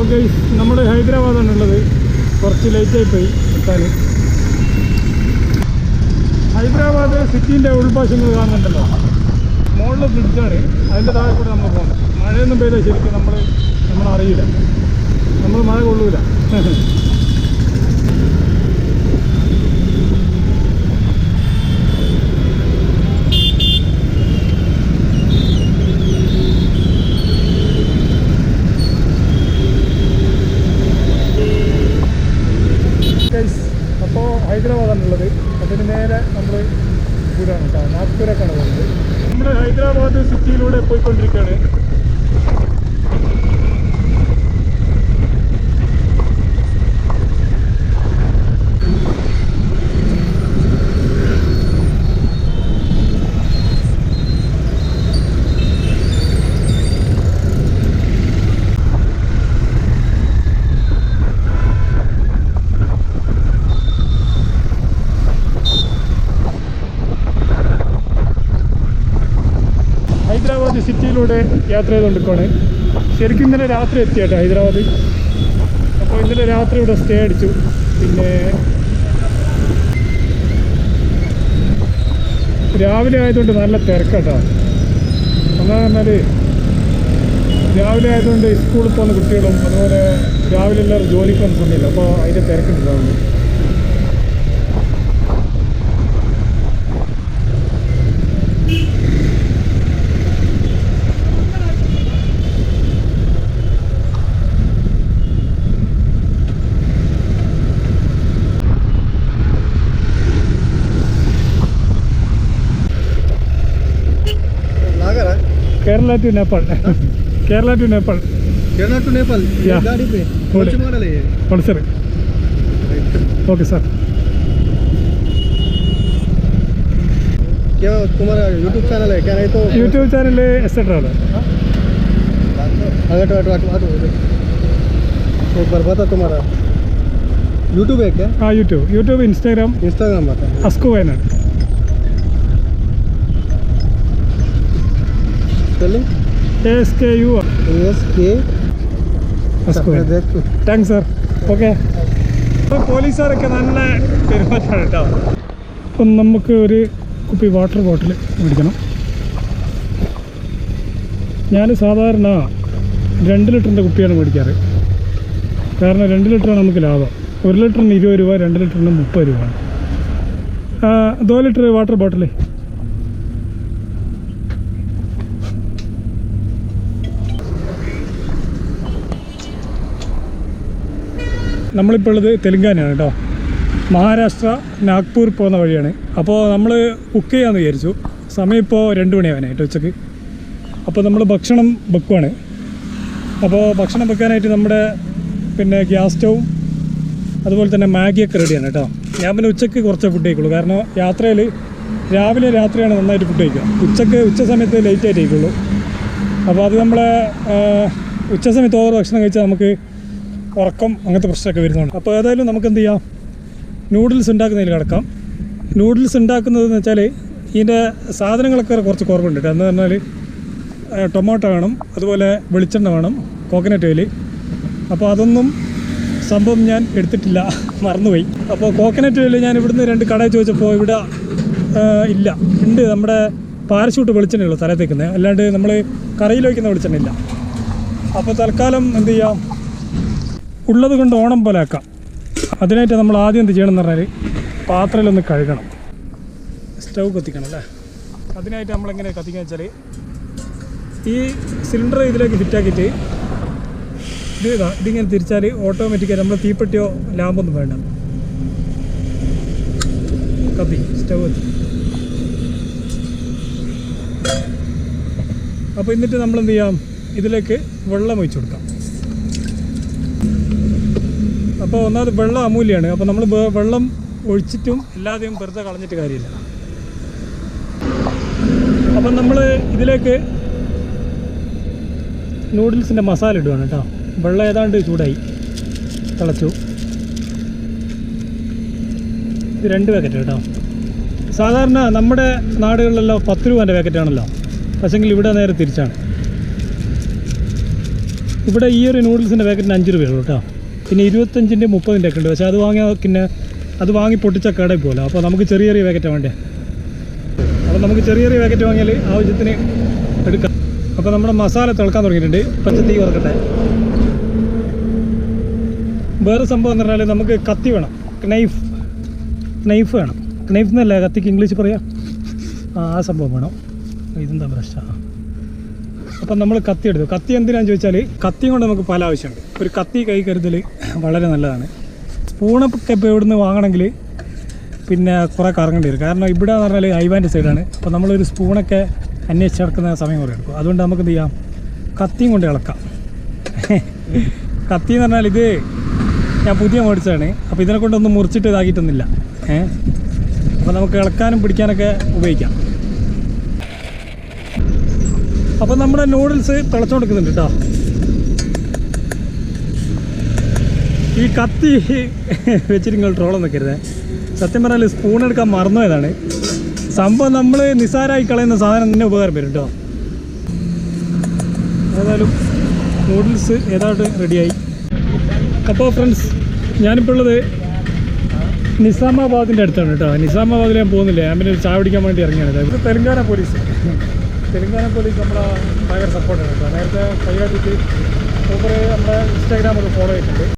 Okay നമ്മൾ ഹൈദരാബാദാണ് ഉള്ളത് കുറച്ച് ലേറ്റായി പോയി എത്താൻ. ഹൈദരാബാദ് സിറ്റീന്റെ ഉൾഭാഷങ്ങൾ കാണുന്നുണ്ടല്ലോ. മുകളിൽ ബ്രിഡ്ജാണ് അതിന്റെ താഴെ കൂടെ നമ്മൾ പോകുന്നത് മഴയൊന്നും പെയ്താൽ ശരിക്കും നമ്മൾ അറിയില്ല. നമ്മൾ മഴ കൊള്ളൂല അപ്പോൾ ഹൈദരാബാദാണുള്ളത് അതിന് നേരെ നമ്മൾ ഇവിടെയാണ് നാഗ്പൂരൊക്കെയാണ് പോകുന്നത്. നമ്മൾ ഹൈദരാബാദ് സിറ്റിയിലൂടെ പോയിക്കൊണ്ടിരിക്കുകയാണ്. സിറ്റിയിലൂടെ യാത്ര ചെയ്തുകൊണ്ടിരിക്കുകയാണ് ശരിക്കും ഇന്നലെ രാത്രി എത്തിയാട്ടോ ഹൈദരാബാദ്. അപ്പോൾ ഇന്നലെ രാത്രി ഇവിടെ സ്റ്റേ അടിച്ചു. പിന്നെ രാവിലെ ആയതുകൊണ്ട് നല്ല തിരക്കാട്ടോ. എന്നാ പറഞ്ഞാൽ രാവിലെ ആയതുകൊണ്ട് സ്കൂളിൽ പോകുന്ന കുട്ടികളും അതുപോലെ രാവിലെ എല്ലാവരും ജോലിക്ക് വന്ന സമയമില്ല. അപ്പോൾ അതിന്റെ തിരക്കുണ്ടാവുന്നു. Kerala to Nepal Kerala to Nepal Kerala to Nepal गाड़ी पे कौन मॉडल है पल्सर ओके सर क्या तुम्हारा YouTube चैनल है? क्या नहीं तो YouTube चैनल है एसेट एक्सेट्रा अगर हटो हटो हटो एक बार बता तुम्हारा। YouTube है क्या? हाँ YouTube. यूट्यूब Instagram इंस्टाग्राम बता। अस्को है ना spelling? A-S-K-U. A-S-K. Thanks sir okay പോലീസുകാരൊക്കെ നല്ല പെരുമാറ്റമാണ് കേട്ടോ. അപ്പം നമുക്ക് ഒരു കുപ്പി വാട്ടർ ബോട്ടിൽ മേടിക്കണം ഞാൻ സാധാരണ രണ്ട് ലിറ്ററിന്റെ കുപ്പിയാണ് മേടിക്കാറ് കാരണം രണ്ട് ലിറ്ററാണ് നമുക്ക് ലാഭം. ഒരു ലിറ്ററിന് ഇരുപത് രൂപ രണ്ട് ലിറ്ററിന് മുപ്പത് രൂപയാണ് ദോ ലിറ്റർ വാട്ടർ ബോട്ടിൽ നമ്മളിപ്പോൾ ഉള്ളത് തെലുങ്കാനയാണ് കേട്ടോ. മഹാരാഷ്ട്ര നാഗ്പൂർ പോകുന്ന വഴിയാണ്. അപ്പോൾ നമ്മൾ കുക്ക് ചെയ്യാമെന്ന് വിചാരിച്ചു. സമയം ഇപ്പോൾ രണ്ട് മണിയാവാനായിട്ട് ഉച്ചയ്ക്ക്. അപ്പോൾ നമ്മൾ ഭക്ഷണം വെക്കുവാണ്. അപ്പോൾ ഭക്ഷണം വെക്കാനായിട്ട് നമ്മുടെ പിന്നെ ഗ്യാസ് സ്റ്റൗവും അതുപോലെ തന്നെ മാഗിയൊക്കെ റെഡിയാണ് കേട്ടോ. ഞാൻ പിന്നെ ഉച്ചയ്ക്ക് കുറച്ച് ഫുഡ് കഴിക്കുള്ളൂ. കാരണം യാത്രയിൽ രാവിലെ രാത്രിയാണ് നന്നായിട്ട് ഫുഡ് കഴിക്കുക. ഉച്ചയ്ക്ക് ഉച്ച സമയത്ത് ലേറ്റ് കഴിക്കുള്ളൂ. അപ്പോൾ അത് നമ്മളെ ഉച്ച സമയത്ത് ഓവർ ഭക്ഷണം കഴിച്ചാൽ നമുക്ക് ഉറക്കം അങ്ങനത്തെ പ്രശ്നമൊക്കെ വരുന്നതാണ് അപ്പോൾ ഏതായാലും നമുക്ക് എന്ത് ചെയ്യാം? നൂഡിൽസ് ഉണ്ടാക്കുന്നതിൽ കിടക്കാം. നൂഡിൽസ് ഉണ്ടാക്കുന്നതെന്ന് വെച്ചാൽ ഇതിന്റെ സാധനങ്ങളൊക്കെ കുറച്ച് കുറവുണ്ട് എന്ന് പറഞ്ഞാൽ ടൊമാറ്റോ വേണം അതുപോലെ വെളിച്ചെണ്ണ വേണം കോക്കനട്ട് ഓയിൽ അപ്പോൾ അതൊന്നും സംഭവം ഞാൻ എടുത്തിട്ടില്ല. മറന്നുപോയി. അപ്പോൾ കോക്കനട്ട് ഓയിൽ ഞാൻ ഇവിടുന്ന് രണ്ട് കടയിൽ ചോദിച്ചപ്പോൾ ഇവിടെ ഇല്ല. ഉണ്ട് നമ്മുടെ പാരഷൂട്ട് വെളിച്ചെണ്ണയുള്ളൂ തലത്തേക്കുന്നത് അല്ലാണ്ട് നമ്മൾ കറിയിൽ വയ്ക്കുന്ന വെളിച്ചെണ്ണ ഇല്ല. അപ്പോൾ തൽക്കാലം എന്ത് ചെയ്യാം? ഉള്ളത് കൊണ്ട് ഓണം പോലെ ആക്കാം അതിനായിട്ട് നമ്മൾ ആദ്യം എന്ത് ചെയ്യണം എന്ന് പറഞ്ഞാൽ പാത്രയിലൊന്ന് കഴുകണം. സ്റ്റൗ കത്തിക്കണം അല്ലേ? അതിനായിട്ട് നമ്മളെങ്ങനെ കത്തിക്കുക വെച്ചാൽ ഈ സിലിണ്ടർ ഇതിലേക്ക് ഫിറ്റാക്കിയിട്ട് ഇത് ഇതാ ഇതിങ്ങനെ തിരിച്ചാൽ ഓട്ടോമാറ്റിക്കായി നമ്മൾ തീപ്പെട്ടിയോ ലാമ്പൊന്നും വേണ്ട. കത്തി സ്റ്റൗ കത്തി. അപ്പോൾ എന്നിട്ട് നമ്മൾ എന്ത് ചെയ്യാം? ഇതിലേക്ക് വെള്ളം ഒഴിച്ചു കൊടുക്കാം. അപ്പോൾ ഒന്നാമത് വെള്ളം അമൂല്യമാണ് അപ്പോൾ നമ്മൾ വെള്ളം ഒഴിച്ചിട്ടും എല്ലാതെയും വെറുതെ കളഞ്ഞിട്ട് കാര്യമില്ല. അപ്പം നമ്മൾ ഇതിലേക്ക് നൂഡിൽസിന്റെ മസാല ഇടുകയാണ് കേട്ടോ. വെള്ളം ഏതാണ്ട് ചൂടായി. തിളച്ചു. ഇത് രണ്ട് പാക്കറ്റ് കേട്ടോ. സാധാരണ നമ്മുടെ നാടുകളിലെല്ലാം പത്ത് രൂപേന്റെ പാക്കറ്റാണല്ലോ പക്ഷെങ്കിൽ ഇവിടെ നേരെ തിരിച്ചാണ്. ഇവിടെ ഈ ഒരു നൂഡിൽസിന്റെ പാക്കറ്റിന് അഞ്ച് രൂപയുള്ളൂ കേട്ടോ. പിന്നെ ഇരുപത്തഞ്ചിന്റെ മുപ്പതിന്റെ ഒക്കെ ഉണ്ട്. പക്ഷേ അത് വാങ്ങിയ പിന്നെ അത് വാങ്ങി പൊട്ടിച്ച കടയിൽ പോലെ അപ്പോൾ നമുക്ക് ചെറിയ ചെറിയ പാക്കറ്റാണ് വേണ്ടേ? അപ്പോൾ നമുക്ക് ചെറിയ ചെറിയ പാക്കറ്റ് വാങ്ങിയാൽ ആവശ്യത്തിന് എടുക്കാം. അപ്പോൾ നമ്മുടെ മസാല തിളക്കാൻ തുടങ്ങിയിട്ടുണ്ട്. പച്ചത്തീ വറക്കട്ടെ. വേറെ സംഭവം എന്ന് പറഞ്ഞാൽ നമുക്ക് കത്തി വേണം. നൈഫ് നൈഫ് വേണം. നൈഫ് എന്നല്ല കത്തിക്ക് ഇംഗ്ലീഷ് പറയാം. ആ സംഭവം വേണം. ഇതെന്താ പ്രശ്നം? അപ്പം നമ്മൾ കത്തി എടുത്തു. കത്തി എന്തിനാന്ന് ചോദിച്ചാൽ കത്തി കൊണ്ട് നമുക്ക് പല ആവശ്യമുണ്ട്. ഒരു കത്തി കൈ കരുതൽ വളരെ നല്ലതാണ്. സ്പൂണൊക്കെ ഇപ്പോൾ ഇവിടുന്ന് വാങ്ങണമെങ്കിൽ പിന്നെ കുറേ കറങ്ങേണ്ടി വരും. കാരണം ഇവിടെ എന്ന് പറഞ്ഞാൽ ഹൈവാന്റെ സൈഡാണ്. അപ്പോൾ നമ്മളൊരു സ്പൂണൊക്കെ അന്വേഷിച്ച് നടക്കുന്ന സമയം കുറേ എടുക്കും. അതുകൊണ്ട് നമുക്ക് എന്ത് ചെയ്യാം? കത്തിയും കൊണ്ട് ഇളക്കാം. കത്തി എന്ന് പറഞ്ഞാൽ ഇത് ഞാൻ പുതിയ മേടിച്ചതാണ്. അപ്പോൾ ഇതിനെ കൊണ്ടൊന്നും മുറിച്ചിട്ട് ഇതാക്കിയിട്ടൊന്നുമില്ല. ഏഹ്? അപ്പോൾ നമുക്ക് ഇളക്കാനും പിടിക്കാനൊക്കെ ഉപയോഗിക്കാം. അപ്പോൾ നമ്മുടെ നൂഡിൽസ് തിളച്ചുകൊടുക്കുന്നുണ്ട് കേട്ടോ ഈ കത്തി വെച്ചിട്ട് നിങ്ങൾ ട്രോളം നിൽക്കരുത് സത്യം പറഞ്ഞാൽ സ്പൂൺ എടുക്കാൻ മറന്നുപോയതാണ് സംഭവം നമ്മൾ നിസ്സാരമായി കളയുന്ന സാധനം തന്നെ ഉപകാരം വരും കേട്ടോ ഏതായാലും നൂഡിൽസ് ഏതാണ്ട് റെഡിയായി അപ്പോൾ ഫ്രണ്ട്സ് ഞാനിപ്പോൾ ഉള്ളത് നിസാമാബാദിന്റെ അടുത്താണ് കേട്ടോ നിസാമാബാദിൽ ഞാൻ പോകുന്നില്ല. ഞാൻ പിന്നെ ചായ പിടിക്കാൻ വേണ്ടി ഇറങ്ങിയാണ് തെലങ്കാന പോലീസ് തെലങ്കാന പോലീസ് നമ്മളെ ഭയങ്കര സപ്പോർട്ടാണ് കേട്ടോ നേരത്തെ കൈകാട്ടിട്ട് മൂപ്പര് നമ്മുടെ ഇൻസ്റ്റാഗ്രാമൊക്കെ ഫോളോ ചെയ്തിട്ടുണ്ട്.